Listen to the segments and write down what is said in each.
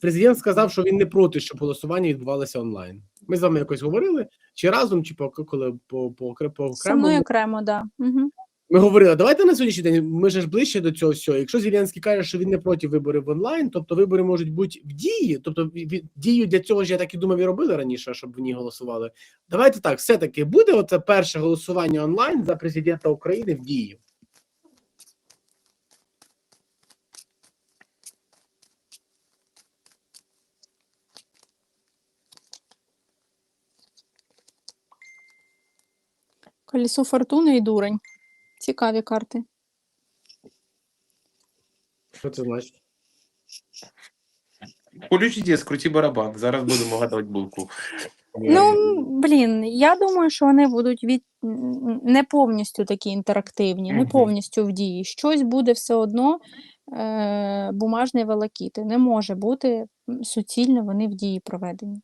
Президент сказав, що він не проти, щоб голосування відбувалося онлайн. Ми з вами якось говорили, чи разом, чи по коли по, по, по, по окремо. окремо, да. Угу. Ми говорили, давайте на сьогоднішній день. Ми ж ближче до цього всього. Якщо Зеленський каже, що він не проти виборів онлайн, тобто вибори можуть бути в дії. Тобто дію для цього ж я так і думав, і робили раніше, щоб в ній голосували. Давайте так, все таки буде оце перше голосування онлайн за президента України в дії. Колесо фортуни і дурень. Цікаві карти. Що це значить? Включіть, скруті барабан. Зараз будемо гадати булку. Ну, блін, я думаю, що вони будуть від не повністю такі інтерактивні, не повністю в дії. Щось буде все одно е- бумажний волокіти. Не може бути суцільно вони в дії проведені.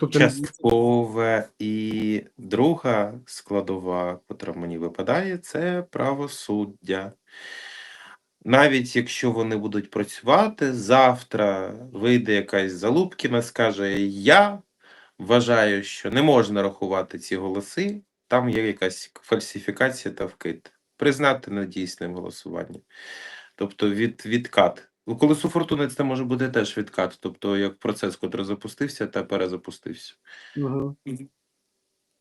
Тобто Часткове і друга складова, котра мені випадає, це правосуддя. Навіть якщо вони будуть працювати, завтра вийде якась Залупкіна, скаже: Я вважаю, що не можна рахувати ці голоси, там є якась фальсифікація та вкид. Признати недійсним голосування. Тобто від, відкат. У колесу фортуни це може бути теж відкат, тобто як процес, котрий запустився та перезапустився. Угу.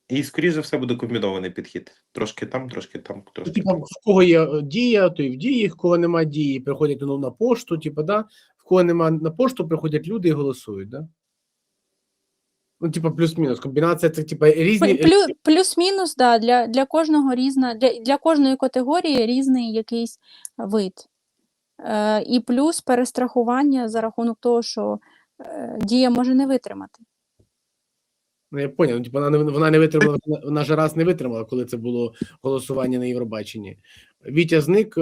І, скоріш за все, буде комбінований підхід. Трошки там, трошки там, трошки Типа, там. в кого є е, дія, то і в дії, в кого немає дії, приходять ну, на пошту, типу, да? в кого немає на пошту, приходять люди і голосують, да? Ну, типа, плюс-мінус. Комбінація це типа різні. Плю- плю- Плюс-мінус, да, для, для кожного різна, для, для кожної категорії різний якийсь вид. Е, і плюс перестрахування за рахунок того, що е, дія може не витримати. Ну, я поняв, ну, вона не вона не витримала, вона- вона ж раз не витримала, коли це було голосування на Євробаченні. Вітя зник. е,